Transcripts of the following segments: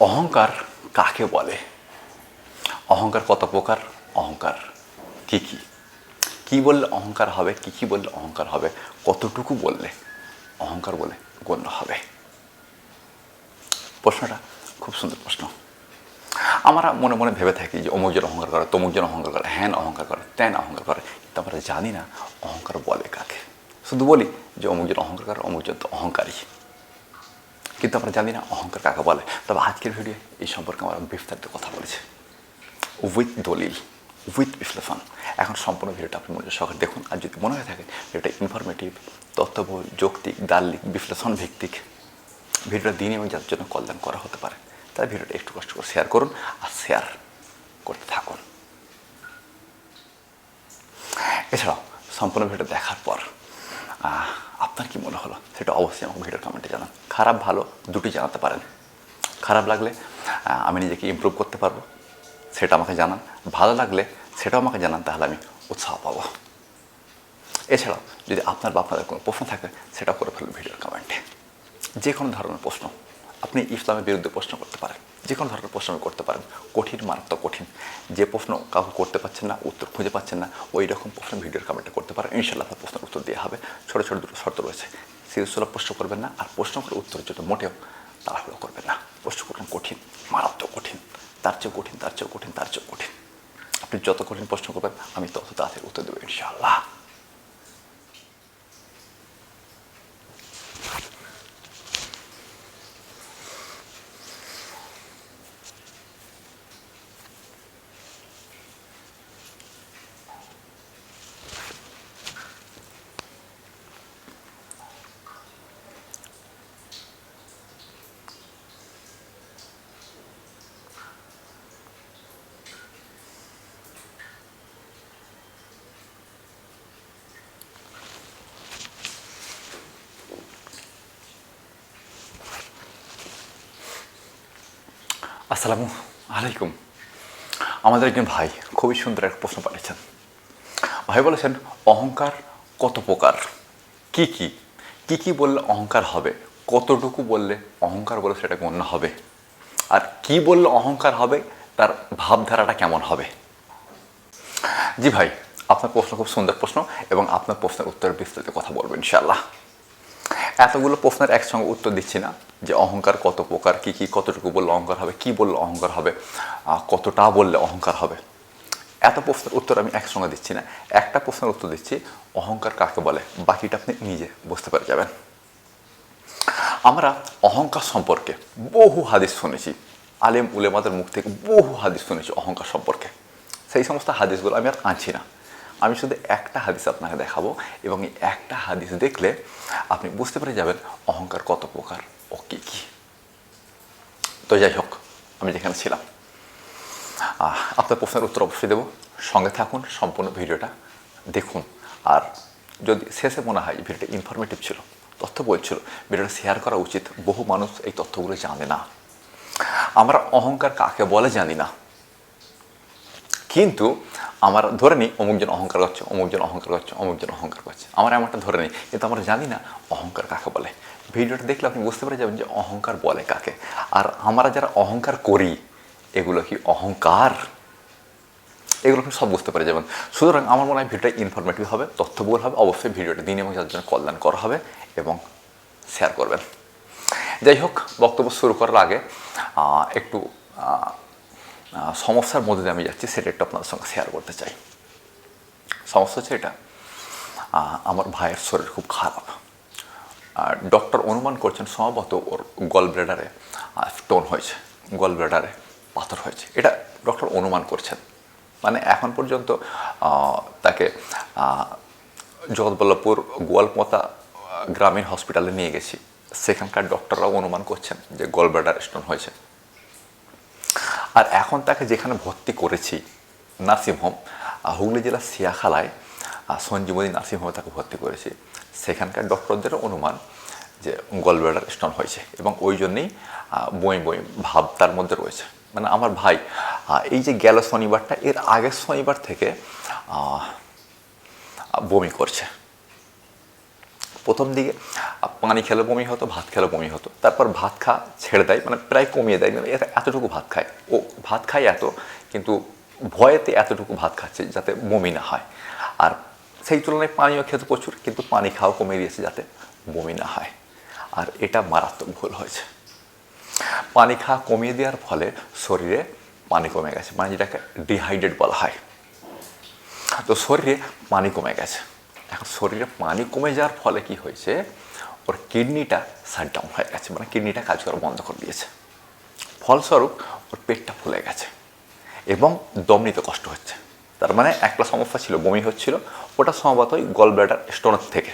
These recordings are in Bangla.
অহংকার কাকে বলে? অহংকার কত প্রকার? অহংকার কি কি? কি বললে অহংকার হবে? কি কি বললে অহংকার হবে? কতটুকু বললে অহংকার বলে গণ্য হবে? প্রশ্নটা খুব সুন্দর প্রশ্ন। আমরা মনে মনে ভেবে থাকি যে অমুক জন অহংকার করে, তমুক জন অহংকার করে, হ্যান অহংকার করে, ত্যান অহংকার করে। কিন্তু আমরা জানি না অহংকার বলে কাকে। শুধু বলি যে অমুক জন অহংকার করে, অমুক জন তো অহংকারী। কিন্তু আমরা জানি না, অহংকার কাকে বলে। তবে আজকের ভিডিও এই সম্পর্কে আমরা বিস্তারিত কথা বলেছি। উইথ দলিল উইথ বিশ্লেষণ। এখন সম্পূর্ণ ভিডিওটা আপনি মনোযোগ সহকারে দেখুন। আর যদি মনে হয়ে থাকে, ভিডিওটা ইনফরমেটিভ তথ্যবহুল যৌক্তিক, দার্লিক, বিশ্লেষণ ভিত্তিক, ভিডিওটা দিন এবং যার জন্য কল্যাণ করা হতে পারে তাই ভিডিওটা একটু কষ্ট করে শেয়ার করুন আর শেয়ার করতে থাকুন। এছাড়াও, সম্পূর্ণ ভিডিও দেখার পর আপনার কি মনে হলো? সেটা অবশ্যই আমাকে ভিডিওর কমেন্টে জানান। খারাপ, ভালো দুটি জানাতে পারেন। খারাপ লাগলে আমি নিজেকে ইমপ্রুভ করতে পারব, সেটা আমাকে জানান। ভালো লাগলে সেটাও আমাকে জানান, তাহলে আমি উৎসাহ পাবো। এছাড়াও, যদি আপনার বা আপনাদের কোনো প্রশ্ন থাকে, সেটা করে ফেলুন ভিডিওর কমেন্টে যে কোনো ধরনের প্রশ্ন, আপনি ইসলামের বিরুদ্ধে প্রশ্ন করতে পারেন। যে কোনো ধরনের প্রশ্ন করতে পারেন। কঠিন, মারাত্মক কঠিন। যে প্রশ্ন কাউকে করতে পারছেন না, উত্তর খুঁজে পাচ্ছেন না, ওই রকম প্রশ্ন ভিডিওর কমেন্টে করতে পারেন। ইনশাল্লাহ আপনার প্রশ্নের উত্তর দেওয়া হবে। ছোটো ছোটো দুটো শর্ত রয়েছে। সিরিয়াসুলা প্রশ্ন করবেন না আর প্রশ্ন করে উত্তরের জন্য মোটেও তাড়াহুড়ো করবেন না। প্রশ্ন করবেন কঠিন, মারাত্মক কঠিন। তার চেয়েও কঠিন, তার চেয়েও কঠিন, তার চেয়েও কঠিন। আপনি যত কঠিন প্রশ্ন করবেন, আমি তত তাড়াতাড়ি উত্তর দেবো ইনশাআল্লাহ। আসসালামু আলাইকুম। আমাদের একজন ভাই খুবই সুন্দর একটা প্রশ্ন পাঠিয়েছেন। ভাই বলেছেন, অহংকার কত প্রকার? কি কি? কি কি বললে অহংকার হবে? কতটুকু বললে অহংকার বলে সেটা গণ্য হবে? আর কি বললে অহংকার হবে? তার ভাবধারাটা কেমন হবে? জি ভাই, আপনার প্রশ্ন খুব সুন্দর প্রশ্ন এবং আপনার প্রশ্নের উত্তরের বিস্তারিত কথা বলব ইনশাআল্লাহ। এতগুলো প্রশ্নের একসঙ্গে উত্তর দিচ্ছি না যে অহংকার কত প্রকার, কি কি, কতটুকু বললে অহংকার হবে, কি বললে অহংকার হবে কতটা বললে অহংকার হবে। এত প্রশ্নের উত্তর আমি একসঙ্গে দিচ্ছি না। একটা প্রশ্নের উত্তর দিচ্ছি, অহংকার কাকে বলে? বাকিটা আপনি নিজে বুঝতে পেরে যাবেন। আমরা অহংকার সম্পর্কে বহু হাদিস শুনেছি। আলেম উলেমাদের মুখ থেকে বহু হাদিস শুনেছি অহংকার সম্পর্কে। সেই সমস্ত হাদিসগুলো আমি আর আনছি না। আমি শুধু একটা হাদিস আপনাকে দেখাবো এবং এই একটা হাদিস দেখলে আপনি বুঝতে পেরে যাবেন অহংকার কত প্রকার ও কী কী। তো যাই হোক, আমি যেখানে ছিলাম। আপনার প্রশ্নের উত্তর অবশ্যই দেবো। সঙ্গে থাকুন, সম্পূর্ণ ভিডিওটা দেখুন। আর যদি শেষে মনে হয় ভিডিওটা ইনফরমেটিভ ছিল তথ্য বলছিল ভিডিওটা শেয়ার করা উচিত। বহু মানুষ এই তথ্যগুলো জানে না। আমরা অহংকার কাকে বলে জানি না। কিন্তু আমার ধরে নিই অমুকজন অহংকার করছে অমুকজন অহংকার করছে অমুকজন অহংকার করছে। আমার এমনটা ধরে নিই, কিন্তু আমরা জানি না অহংকার কাকে বলে। ভিডিওটা দেখলে আপনি বুঝতে পেরে যাবেন যে অহংকার বলে কাকে। আর আমরা যারা অহংকার করি, এগুলো কি অহংকার? এগুলো আপনি সব বুঝতে পেরে যাবেন। সুতরাং আমার মনে হয় ভিডিওটা ইনফরমেটিভ হবে, তথ্যবহুল হবে, অবশ্যই ভিডিওটা দিন এবং যার জন্য কল্যাণ করা হবে এবং শেয়ার করবেন। যাই হোক, বক্তব্য শুরু করার আগে একটু সমস্যার মধ্যে দিয়ে আমি যাচ্ছি, সেটা একটু আপনাদের সঙ্গে শেয়ার করতে চাই। সমস্যা হচ্ছে এটা আমার ভাইয়ের শরীর খুব খারাপ। আর ডক্টর অনুমান করছেন সম্ভবত ওর গল ব্রেডারে স্টোন হয়েছে গল ব্রেডারে পাথর হয়েছে। এটা ডক্টর অনুমান করছেন। মানে এখন পর্যন্ত তাকে জগৎবল্লভপুর গোয়ালপোতা গ্রামীণ হসপিটালে নিয়ে গেছি। সেখানকার ডক্টররাও অনুমান করছেন যে গল ব্লেডার স্টোন হয়েছে। আর এখন তাকে যেখানে ভর্তি করেছি, নার্সিংহোম হুগলি জেলার সিয়াখালায় সঞ্জীবনী নার্সিংহোমে তাকে ভর্তি করেছি। সেখানকার ডক্টরদেরও অনুমান যে গলব্লাডার স্টোন হয়েছে এবং ওই জন্যেই বই বই ভাব তার মধ্যে রয়েছে। মানে আমার ভাই এই যে গেল শনিবারটা, এর আগের শনিবার থেকে বমি করছে। প্রথম দিকে পানি খেলে বমি হতো, ভাত খেলে বমি হতো। তারপর ভাত খা, ছেড়ে দেয় মানে প্রায় কমিয়ে দেয়। মানে এত- এতটুকু ভাত খায়। ও ভাত খায় এত, কিন্তু ভয়েতে এতটুকু ভাত খাচ্ছে যাতে বমি না হয়। আর সেই তুলনায় পানিও খেতে প্রচুর, কিন্তু পানি খাওয়া কমিয়ে দিয়েছে যাতে বমি না হয়। আর এটা মারাত্মক ভুল হয়েছে। পানি খাওয়া কমিয়ে দেওয়ার ফলে শরীরে পানি কমে গেছে মানে যেটাকে ডিহাইড্রেট বলা হয়। তো শরীরে পানি কমে গেছে। এখন শরীরে পানি কমে যাওয়ার ফলে কি হয়েছে? ওর কিডনিটা শাটডাউন হয়ে গেছে মানে কিডনিটা কাজ করা বন্ধ করে দিয়েছে। ফলস্বরূপ ওর পেটটা ফুলে গেছে এবং দম নিতে কষ্ট হচ্ছে। তার মানে একটা সমস্যা ছিল, বমি হচ্ছিল, ওটা সম্ভবত ওই গল ব্লাডার স্টোনের থেকে।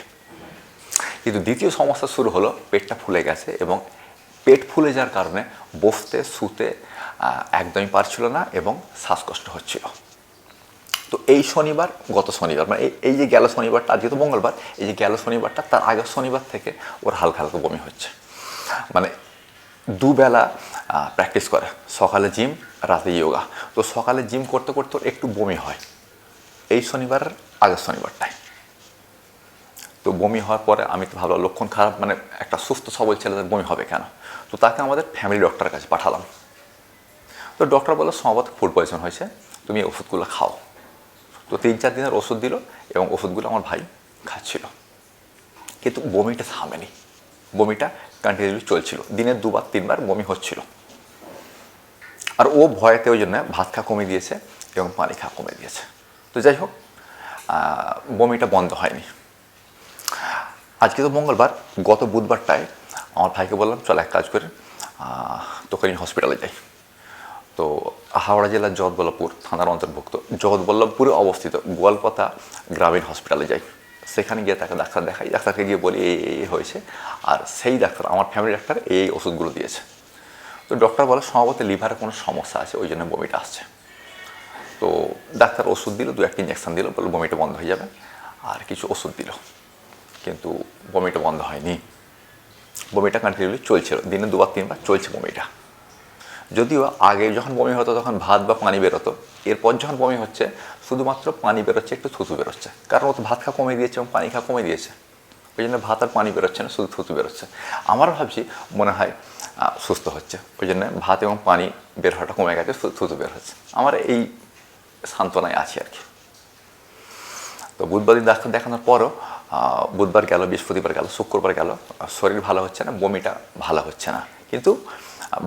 কিন্তু দ্বিতীয় সমস্যা শুরু হলো, পেটটা ফুলে গেছে এবং পেট ফুলে যাওয়ার কারণে বসতে, শুতে একদমই পারছিল না এবং শ্বাসকষ্ট হচ্ছিল। তো এই শনিবার, গত শনিবার মানে এই- যে গেল শনিবারটা, আজকে তো মঙ্গলবার, এই যে গেল শনিবারটা, তার আগের শনিবার থেকে ওর হালকা হালকা বমি হচ্ছে। মানে দুবেলা প্র্যাকটিস করে। সকালে জিম রাতে যোগা তো সকালে জিম করতে করতে ওর একটু বমি হয়। এই শনিবারের আগের শনিবারটায় তো বমি হওয়ার পরে আমি তো ভাবলাম, লক্ষণ খারাপ মানে একটা সুস্থ সবল ছেলেদের বমি হবে কেন? তো তাকে আমাদের ফ্যামিলি ডক্টরের কাছে পাঠালাম। তো ডক্টর বলল সম্ভবত ফুড পয়জন হয়েছে, তুমি ওষুধগুলো খাও। তো তিন চার দিনের ওষুধ দিল এবং ওষুধগুলো আমার ভাই খাচ্ছিল। কিন্তু বমিটা থামেনি। বমিটা কন্টিনিউলি চলছিল। দিনে দুবার, তিনবার বমি হচ্ছিল। আর ও ভয়েতে ওই জন্য ভাত খা কমিয়ে দিয়েছে এবং পানি খা কমিয়ে দিয়েছে। তো যাই হোক বমিটা বন্ধ হয়নি। আজকে তো মঙ্গলবার, গত বুধবারটায় আমার ভাইকে বললাম, চল এক কাজ করে তোকে নিয়ে হসপিটালে যাই। তো হাওড়া জেলার জগৎবল্লভপুর থানার অন্তর্ভুক্ত। জগৎবল্লভপুরে অবস্থিত গোয়ালপাতা গ্রামীণ হসপিটালে যাই। সেখানে গিয়ে তাকে ডাক্তার দেখাই। ডাক্তারকে গিয়ে বলি, এই এই হয়েছে। আর সেই ডাক্তার, আমার ফ্যামিলি ডাক্তার এই ওষুধগুলো দিয়েছে। তো ডক্টর বলে সম্ভবত লিভারে কোনো সমস্যা আছে, ওই জন্য বমিটা আসছে। তো ডাক্তার ওষুধ দিল দু একটা ইঞ্জেকশান দিল, বলল বমিটা বন্ধ হয়ে যাবে। আর কিছু ওষুধ দিল। কিন্তু বমিটা বন্ধ হয়নি। বমিটা কন্টিনিউলি চলছিল। দিনে দুবার, তিনবার চলছে বমিটা যদিও আগে যখন বমি হতো তখন ভাত বা পানি বেরোতো। এরপর যখন বমি হচ্ছে, শুধুমাত্র পানি বেরোচ্ছে, একটু থুতু বেরোচ্ছে। কারণ ও তো ভাত খাওয়া কমে দিয়েছে এবং পানি খাওয়া কমে দিয়েছে ওই জন্য ভাত আর পানি বেরোচ্ছে না, শুধু থুতু বেরোচ্ছে। আমার ভাবছি মনে হয় সুস্থ হচ্ছে। ওই জন্য ভাত এবং পানি বের হওয়াটা কমে গেছে থুতু বের হচ্ছে। আমার এই সান্ত্বনায় আছি আর কি। তো বুধবার দিন ডাক্তার দেখানোর পরও বুধবার গেল, বৃহস্পতিবার গেল, শুক্রবার গেল, শরীর ভালো হচ্ছে না, বমিটা ভালো হচ্ছে না। কিন্তু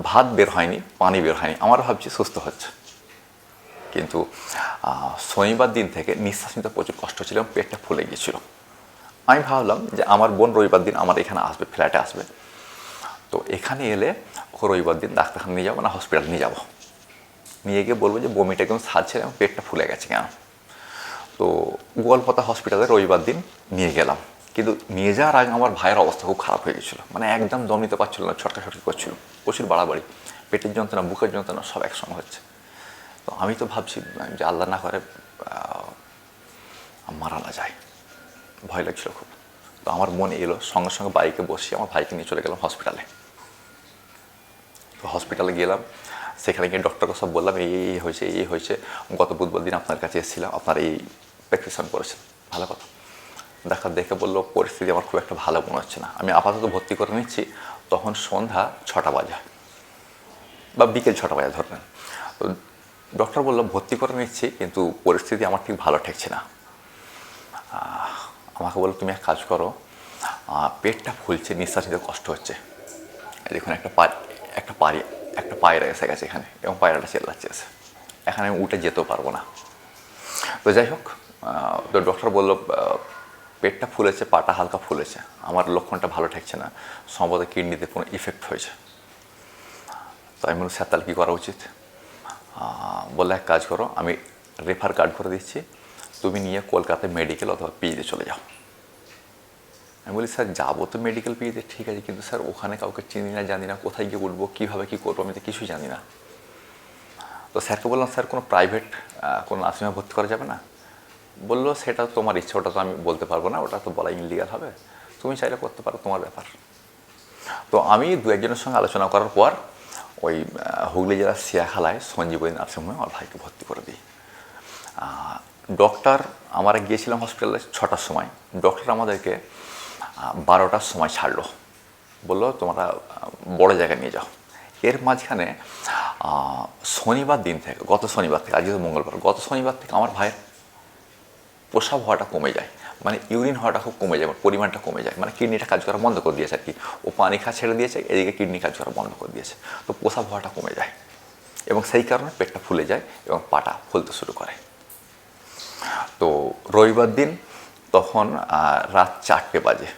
ভাত বের হয়নি, পানি বের হয়নি। আমার ভাবছি সুস্থ হচ্ছে। কিন্তু শনিবার দিন থেকে নিঃশ্বাস নিতে প্রচুর কষ্ট ছিল পেটটা ফুলে গিয়েছিল। আমি ভাবলাম যে আমার বোন রবিবার দিন আমার এখানে আসবে ফ্ল্যাটে আসবে। তো এখানে এলে ওকে রবিবার দিন ডাক্তারখানা নিয়ে যাব না হসপিটাল নিয়ে যাব। নিয়ে গিয়ে বলব যে বমিটা একদম না এবং পেটটা ফুলে গেছে কেন? তো গোয়ালপাতা হসপিটালে রবিবার দিন নিয়ে গেলাম। কিন্তু নিয়ে যাওয়ার আগে আমার ভাইয়ের অবস্থা খুব খারাপ হয়ে গেছিল। মানে একদম দম নিতে পারছিল না ছটকা ছটকি করছিল। প্রচুর বাড়াবাড়ি। পেটের যন্ত্রণা, বুকের যন্ত্রণা সব একসঙ্গে হচ্ছে। তো আমি তো ভাবছি যে আল্লাহ না করে মারা না যায়। ভয় লাগছিল খুব। তো আমার মনে এলো, সঙ্গে সঙ্গে বাইকে বসিয়ে আমার ভাইকে নিয়ে চলে গেলাম হসপিটালে তো হসপিটালে গেলাম। সেখানে গিয়ে ডক্টরকে সব বললাম, এই এই হয়েছে এই হয়েছে। গত বুধবার দিন আপনার কাছে এসেছিলাম, আপনার এই প্রেসক্রিপশন করেছেন। ভালো কথা। ডাক্তার দেখে বলল, পরিস্থিতি আমার খুব একটা ভালো মনে হচ্ছে না। আমি আপাতত ভর্তি করে নিচ্ছি। তখন সন্ধ্যা ছটা বাজে বা বিকেল ছটা বাজে ধরে নেন। তো ডক্টর বলল, ভর্তি করে নিচ্ছি, কিন্তু পরিস্থিতি আমার ঠিক ভালো ঠেকছে না। আমাকে বলল, তুমি এক কাজ করো পেটটা ফুলছে, নিঃশ্বাস নিতে কষ্ট হচ্ছে। দেখুন, একটা পা, একটা পায়ে, একটা পায়রা এসে গেছে এখানে এবং পায়রাটা চেল্লাচ্ছে এসে। এখানে আমি উঠে যেতেও পারব না। তো যাই হোক তো ডক্টর বলল পেটটা ফুলেছে, পাটা হালকা ফুলেছে। আমার লক্ষণটা ভালো ঠেকছে না। সম্ভবত কিডনিতে কোনো ইফেক্ট হয়েছে। তো আমি বললাম, স্যার, তাহলে কী করা উচিত? বললে, এক কাজ করো, আমি রেফার কার্ড করে দিচ্ছি। তুমি নিয়ে কলকাতায় মেডিকেল অথবা পিজিতে চলে যাও। আমি বলি, স্যার, যাব তো মেডিকেল পিজিতে ঠিক আছে, কিন্তু স্যার, ওখানে কাউকে চিনি না, জানি না, কোথায় গিয়ে উঠবো কীভাবে কী করব, আমি তো কিছুই জানি না। তো স্যারকে বললাম, স্যার, কোনো প্রাইভেট কোনো নার্সিংহোমে ভর্তি করা যাবে না? বলল, সেটা তোমার ইচ্ছা, ওটা তো আমি বলতে পারব না, ওটা তো বলা ইনলিগাল হবে। তুমি চাইলে করতে পারো, তোমার ব্যাপার। তো আমি দু একজনের সঙ্গে আলোচনা করার পর ওই হুগলি জেলার সিয়াখালায় সঞ্জীবনী নার্সিংহোমে আমার ভাইকে ভর্তি করে দিই। ডক্টর, আমরা গিয়েছিলাম হসপিটালে ছটার সময়। ডক্টর আমাদেরকে বারোটার সময় ছাড়লো। বলল, তোমরা বড় জায়গায় নিয়ে যাও। এর মাঝখানে শনিবার দিন থেকে, গত শনিবার থেকে, আজকে মঙ্গলবার, গত শনিবার থেকে আমার ভাইয়ের প্রসাব হওয়াটা কমে যায়। মানে ইউরিন হওয়াটা খুব কমে যায় মানে পরিমাণটা কমে যায়। মানে কিডনিটা কাজ করা বন্ধ করে দিয়েছে আর কি ও পানি খা ছেড়ে দিয়েছে, এদিকে কিডনি কাজ করা বন্ধ করে দিয়েছে। তো প্রসাব হওয়াটা কমে যায়। এবং সেই কারণে পেটটা ফুলে যায় এবং পাটা ফুলতে শুরু করে। তো রবিবার দিন তখন রাত চারটে বাজে।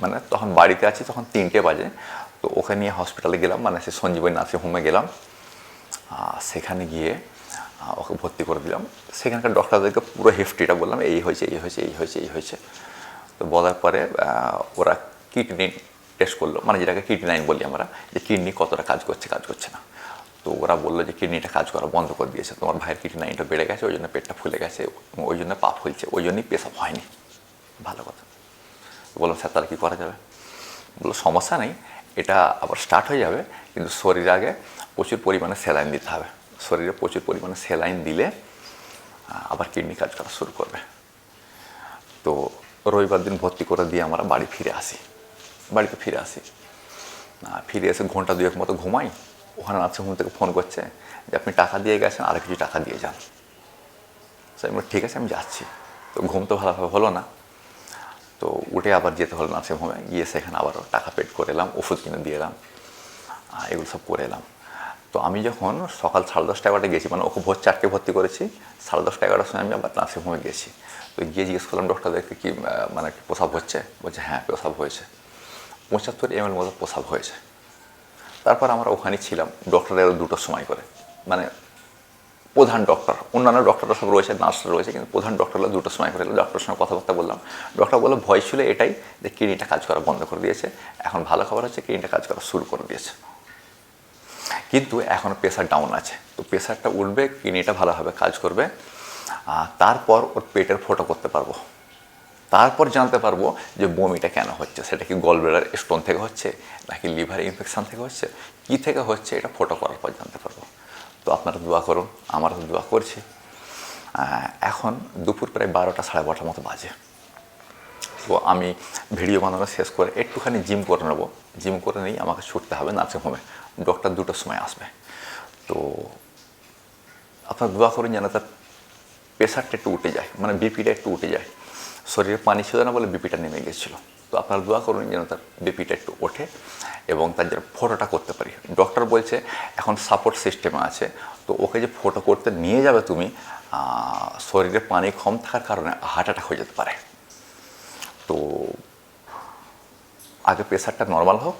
মানে তখন বাড়িতে আছি, তখন তিনটে বাজে। তো ওখানে নিয়ে হসপিটালে গেলাম। মানে সে সঞ্জীবনী নার্সিং হোমে গেলাম। সেখানে গিয়ে ওকে ভর্তি করে দিলাম। সেখানকার ডক্টরদেরকে পুরো হিস্ট্রিটা বললাম, এই হয়েছে এই হয়েছে এই হয়েছে এই হয়েছে। তো বলার পরে ওরা কিডনি টেস্ট করল মানে যেটাকে কিডনি লাইন বলি আমরা, যে কিডনি কতটা কাজ করছে কাজ করছে না। তো ওরা বলল যে কিডনিটা কাজ করা বন্ধ করে দিয়েছে। তোমার ভাইয়ের কিডনি লাইনটা বেড়ে গেছে, ওই জন্য পেটটা ফুলে গেছে ওই জন্য পা ফুলছে ওই জন্যই পেশাব হয়নি। ভালো কথা। বললাম, স্যার, তাহলে কী করা যাবে? বলল, সমস্যা নেই, এটা আবার স্টার্ট হয়ে যাবে, কিন্তু শরীর আগে প্রচুর পরিমাণে স্যালাইন দিতে হবে। শরীরে প্রচুর পরিমাণে সেলাইন দিলে আবার কিডনি কাজ করা শুরু করবে। তো রবিবার দিন ভর্তি করে দিয়ে আমরা বাড়ি ফিরে আসি। বাড়িতে ফিরে আসি। ফিরে এসে ঘণ্টা দুয়েক মতো ঘুমাই। ওখানে আছে নার্সিংহোম থেকে ফোন করছে যে, আপনি টাকা দিয়ে গেছেন, আর কিছু টাকা দিয়ে যান। তো আমি ঠিক আছে, আমি যাচ্ছি। তো ঘুম তো ভালোভাবে হলো না। তো উঠে আবার যেতে হলো নার্সিংহোমে গিয়ে সেখানে আবারও টাকা পেড করে এলাম, ওষুধ কিনে দিয়ে এলাম। এগুলো সব করে এলাম। তো আমি যখন সকাল সাড়ে দশটা এগারোটা গেছি মানে ওকে ভোর চারটে ভর্তি করেছি, সাড়ে দশটা এগারোটার সময় আমি আবার নার্সিংহোমে গেছি। তো গিয়ে জিজ্ঞেস করলাম ডক্টরদেরকে কি মানে প্রসাব হচ্ছে? বলছে হ্যাঁ প্রসাব হয়েছে। পঁচাত্তর এম এল মতো প্রসাব হয়েছে। তারপর আমরা ওখানে ছিলাম ডক্টরের দুটোর সময় করে। মানে প্রধান ডক্টর অন্যান্য ডক্টররা সব রয়েছে নার্সরা রয়েছে, কিন্তু প্রধান ডক্টররা দুটোর সময় করে ডক্টরের সঙ্গে কথাবার্তা বললাম। ডক্টর বলল, ভয় ছিল এটাই যে, কিডনিটা কাজ করা বন্ধ করে দিয়েছে। এখন ভালো খবর হচ্ছে, কিডনিটা কাজ করা শুরু করে দিয়েছে। কিন্তু এখনও প্রেশার ডাউন আছে। তো প্রেশারটা উঠবে, কিডনিটা ভালোভাবে কাজ করবে। তারপর ওর পেটের ফোটো করতে পারব। তারপর জানতে পারব যে বমিটা কেন হচ্ছে, সেটা কি গলব্লাডার স্টোন থেকে হচ্ছে, নাকি লিভার ইনফেকশন থেকে হচ্ছে, কি থেকে হচ্ছে, এটা ফটো করার পর জানতে পারব। তো আপনারা দোয়া করুন আমরা তো দোয়া করছি। এখন দুপুর প্রায় বারোটা, সাড়ে বারোটার মতো বাজে। তো আমি ভিডিও বানানো শেষ করে একটুখানি জিম করে নেব। জিম করে নিয়েই আমাকে ছুটতে হবে নার্সিংহোমে ডক্টর দুটোর সময় আসবে। তো আপনার দোয়া করুন যেন তার প্রেশারটা একটু উঠে যায় মানে বিপিটা একটু উঠে যায়। শরীরে পানি ছিল না বলে বিপিটা নেমে গেছিল। তো আপনারা দোয়া করুন যেন তার বিপিটা একটু ওঠে এবং তার যেন ফটোটা করতে পারি। ডক্টর বলছে, এখন সাপোর্ট সিস্টেমে আছে, তো ওকে যে ফটো করতে নিয়ে যাবে তুমি শরীরে পানি কম থাকার কারণে হার্ট অ্যাটাক হয়ে যেতে পারে। তো আগে প্রেশারটা নর্মাল হোক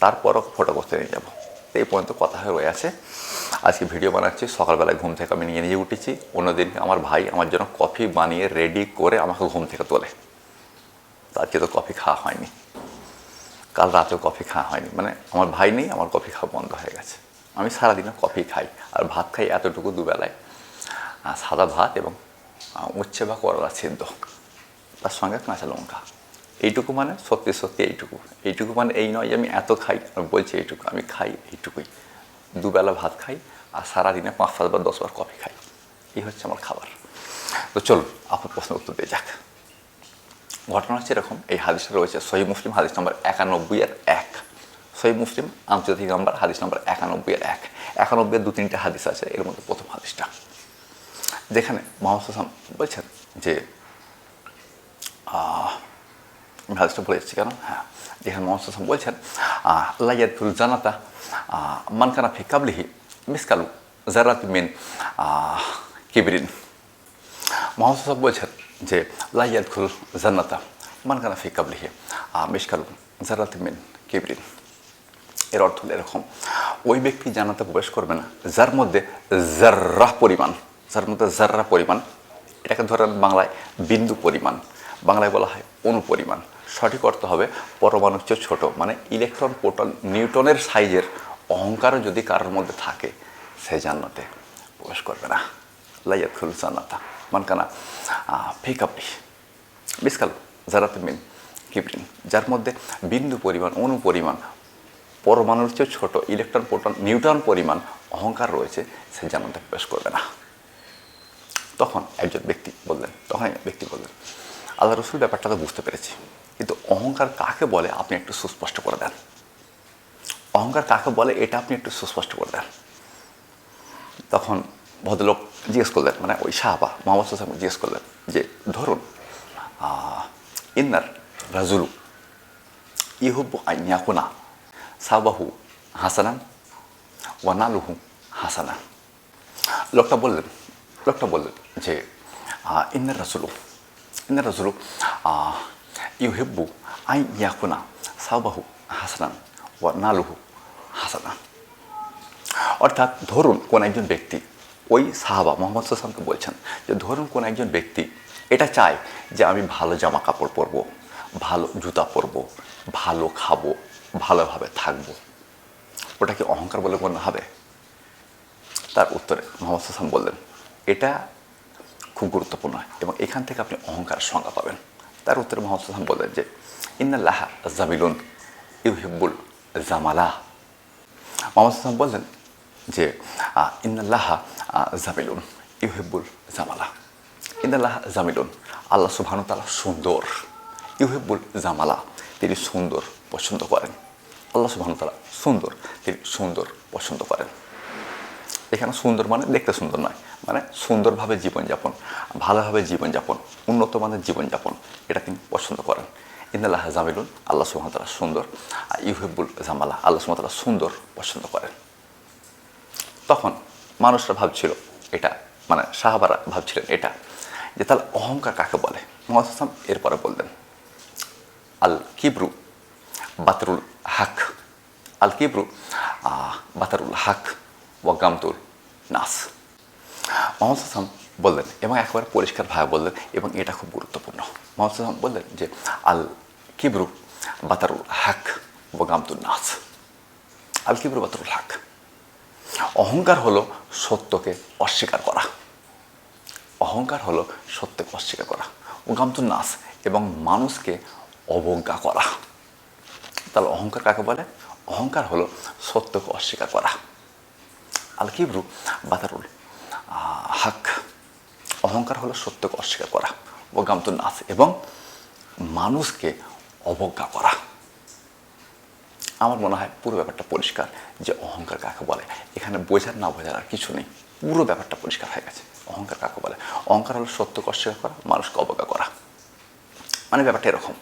তারপরও ফটো করতে নিয়ে যাব। এই পর্যন্ত কথা হয়ে আছে আজকে ভিডিও বানাচ্ছি, সকালবেলায় ঘুম থেকে আমি নিয়ে নিয়ে উঠেছি। অন্যদিনকে আমার ভাই আমার জন্য কফি বানিয়ে রেডি করে আমাকে ঘুম থেকে তোলে। আজকে তো কফি খাওয়া হয়নি। কাল রাতেও কফি খাওয়া হয়নি। মানে আমার ভাই নেই, আমার কফি খাওয়া বন্ধ হয়ে গেছে। আমি সারাদিনও কফি খাই আর ভাত খাই এতটুকু দুবেলায়। সাদা ভাত এবং উচ্ছে বা করলা সিদ্ধ। তার সঙ্গে কাঁচা লঙ্কা। এইটুকু মানে সত্যি সত্যি এইটুকু। এইটুকু মানে এই নয় যে আমি এত খাই, আমি বলছি এইটুকু, আমি খাই এইটুকুই। দুবেলা ভাত খাই আর সারাদিনে পাঁচ পাঁচবার দশবার কফি খাই। এই হচ্ছে আমার খাবার। তো চলুন, আপনার প্রশ্ন উত্তর দিয়ে যাক। ঘটনা হচ্ছে এরকম, এই হাদিসটা রয়েছে, সহি মুসলিম হাদিস নম্বর একানব্বই আর এক। সহি মুসলিম আন্তর্জাতিক নম্বর, হাদিস নম্বর একানব্বই আর এক। একানব্বই দু তিনটে হাদিস আছে, এর মধ্যে প্রথম হাদিসটা। যেখানে মোহাম্মদ হাসান বলছেন যে হাদিসটা বলে যাচ্ছি কেন হ্যাঁ যেখানে মোহাম্মদ বলছেন আল্লাহ ইয়াদুল জানাতা মানকানা ফি কাবলিহি মিসকালু জারাত মিন কিবরিন মোহাম্মদ সাহেব বলছেন যে লাইয়াদ খুল জান্নাতা মানকানা ফি কাবলিহি মিসকালু জারাত মিন কিবরিন এর অর্থ হলো এরকম ওই ব্যক্তি জান্নাতে প্রবেশ করবে না যার মধ্যে জার্রা পরিমাণ যার মধ্যে জার্রা পরিমাণ এটাকে ধরেন বাংলায় বিন্দু পরিমাণ বাংলায় বলা হয় অনু পরিমাণ সঠিক অর্থ হবে পরমাণু চেয়ে ছোট। মানে ইলেকট্রন প্রোটন নিউটনের সাইজের অহংকারও যদি কারোর মধ্যে থাকে, সে জান্নাতে প্রবেশ করবে না। লাইয়াত খুল জান্নাতা। মানকানা ফেকাপি বিস্কাল জারাতে মিন কিবরিন, যার মধ্যে বিন্দু পরিমাণ, অনু পরিমাণ পরমাণুর চেয়ে ছোট, ইলেকট্রন প্রোটন নিউটন পরিমাণ, অহংকার রয়েছে, সে জান্নাতে প্রবেশ করবে না। তখন একজন ব্যক্তি বললেন, তখন ব্যক্তি বললেন, আল্লাহ রসুল ব্যাপারটা তো বুঝতে পেরেছি। কিন্তু অহংকার কাকে বলে আপনি একটু সুস্পষ্ট করে দেন। অহংকার কাকে বলে এটা আপনি একটু সুস্পষ্ট করে দেন। তখন ভদ্রলোক জিজ্ঞেস করলেন মানে ওই সাহাবা মোহাম্মদ সাল্লাম জিজ্ঞেস করলেন যে ধরুন ইন্নার রাজুলু ইহুব্বু আইয়াকুনা সাবাহু হাসানান ওয়ানালুহু হাসানান। লোকটা বললেন লোকটা বললেন যে ইন্নার রাসুলু ইন্নার আহ, ইউহিব্বু আই ইয়াকুনা সাবাহু হাসানান ওয়া নালুহু হাসানান অর্থাৎ ধরুন কোন একজন ব্যক্তি ওই সাহাবা মোহাম্মদ সাল্লামকে বলছেন যে ধরুন কোন একজন ব্যক্তি এটা চায় যে আমি ভালো জামা কাপড় পরবো, ভালো জুতা পরবো, ভালো খাব, ভালোভাবে থাকব। ওটাকে অহংকার বলে মনে হবে? তার উত্তরে মোহাম্মদ হাসান বললেন, এটা খুব গুরুত্বপূর্ণ এবং এখান থেকে আপনি অহংকার সংজ্ঞা পাবেন। তার উত্তরে মোহাম্মদ হাসান বললেন যে, ইন্নাল্লাহ জামিলুন ইউহিব্বুল জামালা। মোহাম্মদ বললেন যে ইন্নাল্লাহ জামিলুন ইউহিব্বুল জামালা। ইন্নাল্লাহ জামিলুন আল্লাহ সুবহানু তালা সুন্দর। ইউহিব্বুল জামালা, তিনি সুন্দর পছন্দ করেন। আল্লাহ সুবহানু তাআলা সুন্দর, তিনি সুন্দর পছন্দ করেন। এখানে সুন্দর মানে দেখতে সুন্দর নয় মানে সুন্দরভাবে জীবনযাপন, ভালোভাবে জীবনযাপন, উন্নত মানের জীবনযাপন, এটা তিনি পছন্দ করেন। ইন্দাল্লাহ জামিলুন, আল্লাহ সুহামতাল্লাহ সুন্দর, আর ইউহেবুল জামালা, আল্লাহ সুহামতাল্লাহ সুন্দর পছন্দ করেন। তখন মানুষরা ভাবছিল এটা মানে সাহাবারা ভাবছিলেন এটা, যে তাহলে অহংকার কাকে বলে? মোহাম্মদ হাসান এরপরে বললেন, আল কিবরু বাতরুল হাক, আল কিবরু বাতারুল হাক। ওয়াগামতুল নাস মোহাম্মদ বললেন, এবং একেবারে পরিষ্কারভাবে বললেন এবং এটা খুব গুরুত্বপূর্ণ। মোহাম্মদ বললেন যে, আল কিবরু বাতারুল হাক ওয়াগামতুল নাস। আল কিবরু বাতারুল হাক। অহংকার হলো সত্যকে অস্বীকার করা। অহংকার হলো সত্যকে অস্বীকার করা। ওগামতুল নাস এবং মানুষকে অবজ্ঞা করা। তাহলে অহংকার কাকে বলে? অহংকার হলো সত্যকে অস্বীকার করা। আল কিবরু বাতারুল হাক, অহংকার হলো সত্যকে অস্বীকার করা ওগামতুল নাস এবং মানুষকে অবজ্ঞা করা। আমার মনে হয় পুরো ব্যাপারটা পরিষ্কার যে অহংকার কাকে বলে। এখানে বোঝার না বোঝার আর কিছু নেই। পুরো ব্যাপারটা পরিষ্কার হয়ে গেছে। অহংকার কাকে বলে? অহংকার হলো সত্যকে অস্বীকার করা, মানুষকে অবজ্ঞা করা। মানে ব্যাপারটা এরকম।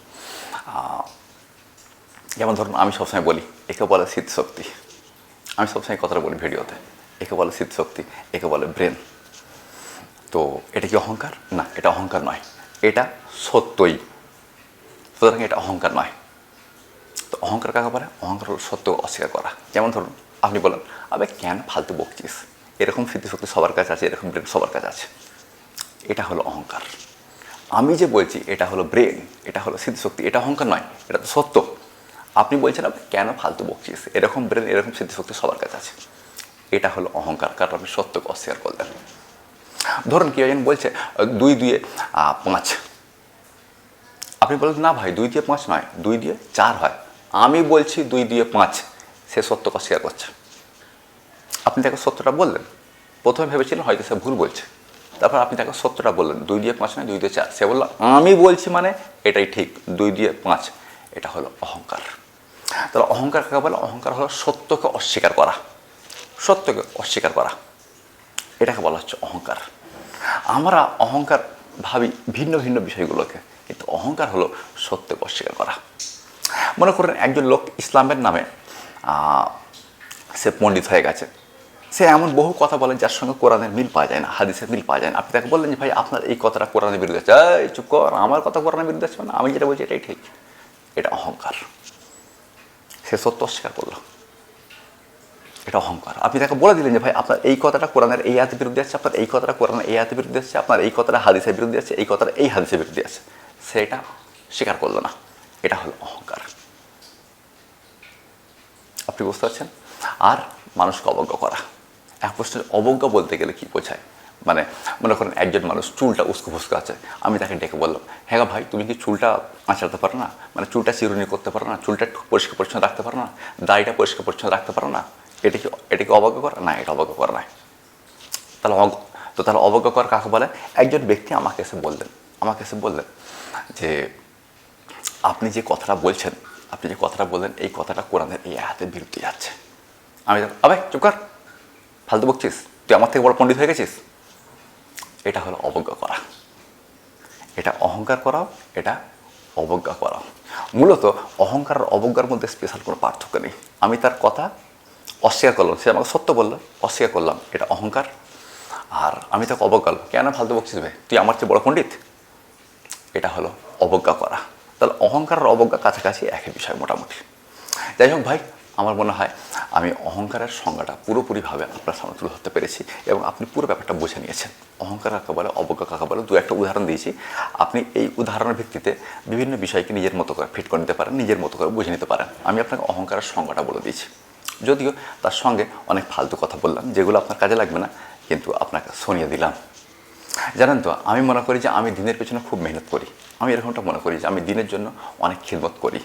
যেমন ধরুন আমি সবসময় বলি, একে বলে শীত শক্তি আমি সবসময় কথাটা বলি ভিডিওতে। একে বলে শক্তি, একে বলে ব্রেন। তো এটা কি অহংকার? না, এটা অহংকার নয়। এটা সত্যই। সুতরাং এটা অহংকার নয়। তো অহংকার কাকে বলে? অহংকার হলো সত্য অস্বীকার করা। যেমন ধরুন, আপনি বলেন, আবে, কেন ফালতু বকছিস? এরকম স্মৃতিশক্তি সবার কাছে আছে, এরকম ব্রেন সবার কাছে আছে। এটা হলো অহংকার। আমি যে বলছি, এটা হলো ব্রেন, এটা হলো স্মৃতিশক্তি এটা অহংকার নয়, এটা তো সত্য। আপনি বলছেন আপনি কেন ফালতু বকছিস? এরকম ব্রেন, এরকম স্মৃতিশক্তি সবার কাছে আছে। এটা হলো অহংকার, কারণ আপনি সত্যকে অস্বীকার করলেন। ধরুন কেউ একজন বলছে, দুই দুয়ে পাঁচ। আপনি বলেন না ভাই, দুই দিয়ে পাঁচ নয়, দুই দিয়ে চার হয়। আমি বলছি, দুই দিয়ে পাঁচ। সে সত্যকে অস্বীকার করছে। আপনি তাকে সত্যটা বললেন। প্রথমে ভেবেছিলেন হয়তো সে ভুল বলছে। তারপর আপনি তাকে সত্যটা বললেন, দুই দিয়ে পাঁচ নয়, দুই দিয়ে চার। সে বলল, আমি বলছি মানে এটাই ঠিক, দুই দিয়ে পাঁচ। এটা হলো অহংকার। তাহলে অহংকার কাকে বলে? অহংকার হলো সত্যকে অস্বীকার করা। সত্যকে অস্বীকার করা। এটাকে বলা হচ্ছে অহংকার। আমরা অহংকার ভাবি ভিন্ন ভিন্ন বিষয়গুলোকে, কিন্তু অহংকার হলো সত্যকে অস্বীকার করা। মনে করেন একজন লোক ইসলামের নামে সে পণ্ডিত হয়ে গেছে। সে এমন বহু কথা বলেন যার সঙ্গে কোরআনের মিল পাওয়া যায় না, হাদিসের মিল পাওয়া যায় না। আপনি তাকে বললেন যে, ভাই, আপনার এই কথাটা কোরআনের বিরুদ্ধে আছে। এই, চুপ কর, আমার কথা কোরআনের বিরুদ্ধে আছে না আমি যেটা বলছি এটাই ঠিক। এটা অহংকার। সে সত্য অস্বীকার করল। এটা অহংকার। আপনি তাকে বলে দিলেন যে, ভাই, আপনার এই কথাটা কোরআনের এই হাতের বিরুদ্ধে আছে, আপনার এই কথাটা কোরআনের এই হাতের বিরুদ্ধে আছে, আপনার এই কথাটা হাদিসের বিরুদ্ধে আছে, এই কথাটা এই হাদিসের বিরুদ্ধে আছে। সে এটা স্বীকার করল না। এটা হলো অহংকার। আপনি বুঝতে পারছেন? আর মানুষকে অবজ্ঞা করা। এক প্রশ্ন অবজ্ঞা বলতে গেলে কি বোঝায়? মানে মনে করেন একজন মানুষ চুলটা উস্কো ফুস্কো আছে, আমি তাকে ডেকে বললাম হ্যাঁ ভাই, তুমি কি চুলটা আঁচাতে পারো না? মানে চুলটা চিরুনি করতে পারো না? চুলটা পরিষ্কার পরিচ্ছন্ন রাখতে পারো না? দাড়িটা পরিষ্কার পরিচ্ছন্ন রাখতে পারো না? এটা কি অবজ্ঞা করা? না, এটা অবজ্ঞা করা নয় তাহলে তো তাহলে অবজ্ঞা করা কাকে বলে? একজন ব্যক্তি আমাকে এসে বললেন আমাকে এসে বললেন যে, আপনি যে কথাটা বলছেন, আপনি যে কথাটা বললেন, এই কথাটা কোরআনের এই আয়াতের বিরুদ্ধে যাচ্ছে। আমি আবে, চুপ কর। ফালতু বকছিস। তুই আমার থেকে বড় পণ্ডিত হয়ে গেছিস? এটা হলো অবজ্ঞা করা। এটা অহংকার করাও, এটা অবজ্ঞা করাও। মূলত অহংকার আর অবজ্ঞার মধ্যে স্পেশাল কোনো পার্থক্য নেই। আমি তার কথা অস্বীকার করলাম। সে আমাকে সত্য বলল, অস্বীকার করলাম। এটা অহংকার। আর আমি তাকে অবজ্ঞা কেন ফালতু বকছিস ভাই তুই আমার চেয়ে বড় পণ্ডিত? এটা হলো অবজ্ঞা করা। তাহলে অহংকার আর অবজ্ঞা কাছাকাছি একই বিষয় মোটামুটি। যাই হোক ভাই, আমার মনে হয় আমি অহংকারের সংজ্ঞাটা পুরোপুরিভাবে আপনার সামনে তুলে ধরতে পেরেছি এবং আপনি পুরো ব্যাপারটা বুঝে নিয়েছেন। অহংকার কাকে বলে, অবজ্ঞা কাকে বলে, দু একটা উদাহরণ দিয়েছি। আপনি এই উদাহরণের ভিত্তিতে বিভিন্ন বিষয়কে নিজের মতো করে ফিট করে নিতে পারেন, নিজের মতো করে বুঝে নিতে পারেন। আমি আপনাকে অহংকারের সংজ্ঞাটা বলে দিয়েছি। যদিও তার সঙ্গে অনেক ফালতু কথা বললাম, যেগুলো আপনার কাজে লাগবে না, কিন্তু আপনাকে শুনিয়ে দিলাম। জানেন তো, আমি মনে করি যে আমি দিনের পেছনে খুব মেহনত করি। আমি এরকমটা মনে করি যে আমি দিনের জন্য অনেক খিদমত করি।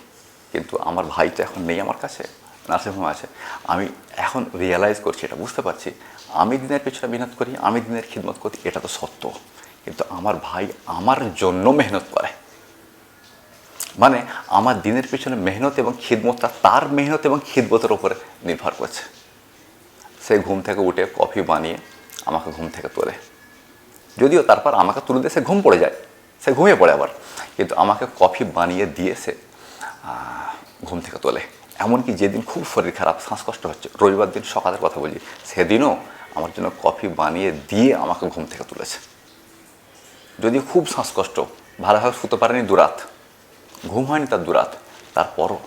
কিন্তু আমার ভাই তো এখন নেই আমার কাছে, নার্সিংহোম আছে। আমি এখন রিয়েলাইজ করছি, এটা বুঝতে পারছি, আমি দিনের পেছনে মেহনত করি, আমি দিনের খিদমত করি, এটা তো সত্য। কিন্তু আমার ভাই আমার জন্য মেহনত করে। মানে আমার দিনের পেছনে মেহনত এবং খিদমতটা তার মেহনত এবং খিদমতের ওপরে নির্ভর করছে। সে ঘুম থেকে উঠে কফি বানিয়ে আমাকে ঘুম থেকে তোলে। যদিও তারপর আমাকে তুলে দিয়ে সে ঘুম পড়ে যায়, সে ঘুমিয়ে পড়ে আবার। কিন্তু আমাকে কফি বানিয়ে দিয়ে সে ঘুম থেকে তোলে। এমনকি যেদিন খুব শরীর খারাপ, শ্বাসকষ্ট হচ্ছে, রবিবার দিন সকালের কথা বলছি, সেদিনও আমার জন্য কফি বানিয়ে দিয়ে আমাকে ঘুম থেকে তুলেছে। যদি খুব শ্বাসকষ্ট, ভালোভাবে শুতে পারেনি দুরাত। ঘুম হয়নি তার দুরাত। তারপরও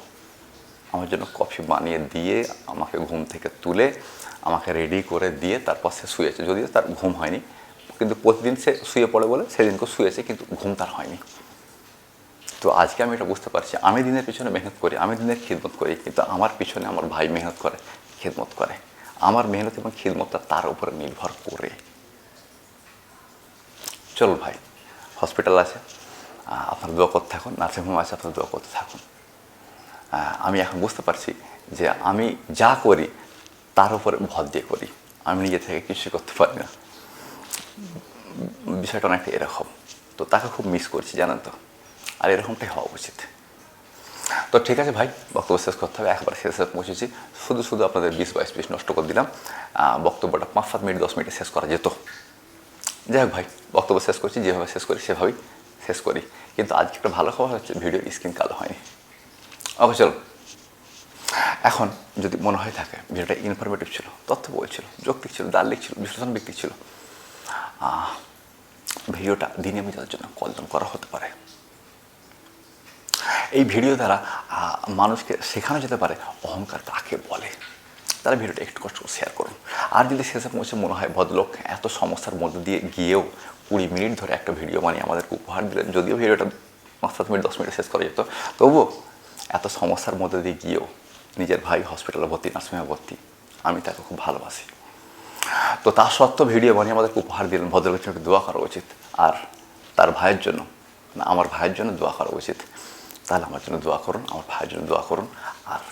আমার জন্য কফি বানিয়ে দিয়ে, আমাকে ঘুম থেকে তুলে, আমাকে রেডি করে দিয়ে তারপর সে শুয়েছে। যদিও তার ঘুম হয়নি, কিন্তু প্রতিদিন সে শুয়ে পড়ে বলে সেদিনকে শুয়েছে, কিন্তু ঘুম তার হয়নি। তো আজকে আমি এটা বুঝতে পারছি। আমি দিনের পিছনে মেহনত করি, আমি দিনের খিদমত করি, কিন্তু আমার পিছনে আমার ভাই মেহনত করে, খিদমত করে। আমার মেহনত এবং খিদমতটা তার উপরে নির্ভর করে। চল ভাই হসপিটাল আছে। আপনার দোয়া করতে থাকুন নার্সিংহোম আছে আপনার দোয়া করতে থাকুন। আমি এখন বুঝতে পারছি যে আমি যা করি, তার উপরে ভর দিয়ে করি। আমি নিজে থেকে কিছু করতে পারি না। বিষয়টা অনেকটা এরকম। তো তাকে খুব মিস করছি, জানেন তো? আর এরকমটাই হওয়া উচিত। তো ঠিক আছে ভাই, বক্তব্য শেষ করতে হবে। একবার শেষে পৌঁছেছি। শুধু শুধু আপনাদের বিশ বাইশ পিস নষ্ট করে দিলাম। বক্তব্যটা পাঁচ সাত মিনিট, দশ মিনিটে শেষ করা যেত। যাই হোক ভাই, বক্তব্য শেষ করছি। যেভাবে শেষ করি, সেভাবেই শেষ করি। কিন্তু আজকে একটা ভালো খবর হচ্ছে ভিডিওর স্ক্রিন কালো হয়নি। ওকে চলো। এখন যদি মনে হয় থাকে, ভিডিওটা ইনফরমেটিভ ছিল, তথ্য বলছিল যৌক্তিক ছিল, দার্লিক ছিল, বিশ্লেষণ ব্যক্তি ছিল ভিডিওটা দিনে মেজাদের জন্য কল্যাণ করা হতে পারে। এই ভিডিও দ্বারা মানুষকে শেখানো যেতে পারে, অহংকার কাকে বলে। তারা ভিডিওটা একটু কষ্ট শেয়ার করুন। আর যদি শেষে পৌঁছে মনে হয় ভদ্রলোক এত সমস্যার মধ্যে দিয়ে গিয়েও কুড়ি মিনিট ধরে একটা ভিডিও বানিয়ে আমাদেরকে উপহার দিলেন, যদিও ভিডিওটা পাঁচ সাত মিনিট, দশ মিনিটে শেষ করা যেত, তবুও এত সমস্যার মধ্যে দিয়ে গিয়েও নিজের ভাই হসপিটালে ভর্তি নার্সিংহোমে ভর্তি, আমি তাকে খুব ভালোবাসি। তো তা সত্ত্বেও ভিডিও বানিয়ে আমাদেরকে উপহার দিলেন, ভদ্রলোকের জন্য দোয়া করা উচিত। আর তার ভাইয়ের জন্য, না, আমার ভাইয়ের জন্য দোয়া করা উচিত। তাহলে আমার জন্য দোয়া করুন, আমার ভাইয়ের জন্য দোয়া করুন। আর